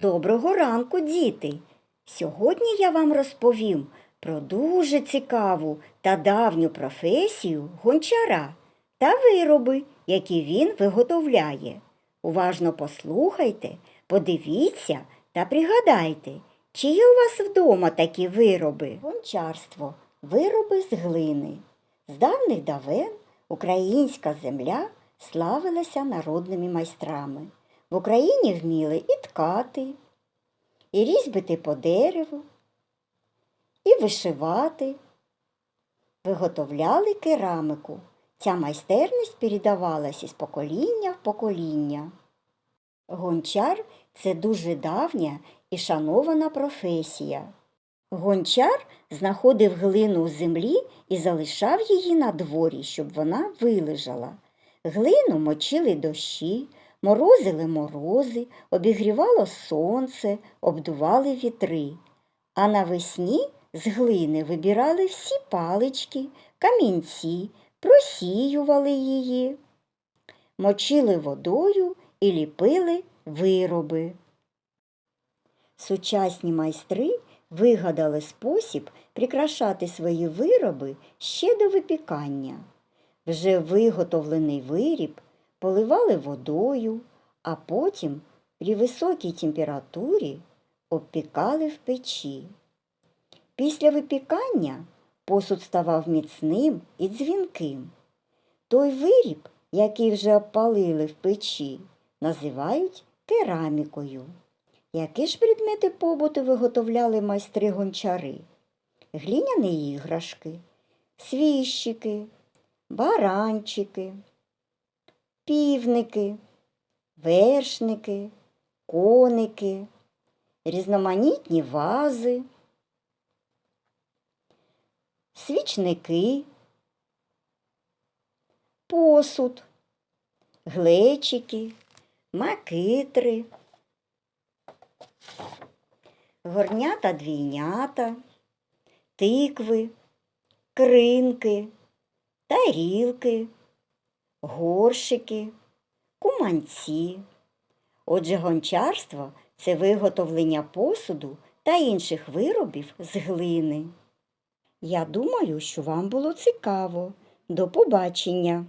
Доброго ранку, діти! Сьогодні я вам розповім про дуже цікаву та давню професію гончара та вироби, які він виготовляє. Уважно послухайте, подивіться та пригадайте, чи є у вас вдома такі вироби? Гончарство вироби з глини. З давних давен українська земля славилася народними майстрами. В Україні вміли і ткати, і різьбити по дереву, і вишивати, виготовляли керамику. Ця майстерність передавалася з покоління в покоління. Гончар це дуже давня і шанована професія. Гончар знаходив глину в землі і залишав її на дворі, щоб вона вилежала. Глину мочили дощі, морозили морози, обігрівало сонце, обдували вітри. А навесні з глини вибирали всі палички, камінці, просіювали її, мочили водою і ліпили вироби. Сучасні майстри вигадали спосіб прикрашати свої вироби ще до випікання. Вже виготовлений виріб поливали водою, а потім при високій температурі обпікали в печі. Після випікання посуд ставав міцним і дзвінким. Той виріб, який вже обпалили в печі, називають керамікою. Які ж предмети побуту виготовляли майстри гончари? Гліняні іграшки, свіщики, баранчики, півники, вершники, коники, різноманітні вази, свічники, посуд, глечики, макитри, горнята двійнята, тикви, кринки, тарілки, горшики, куманці. Отже, гончарство це виготовлення посуду та інших виробів з глини. Я думаю, що вам було цікаво. До побачення!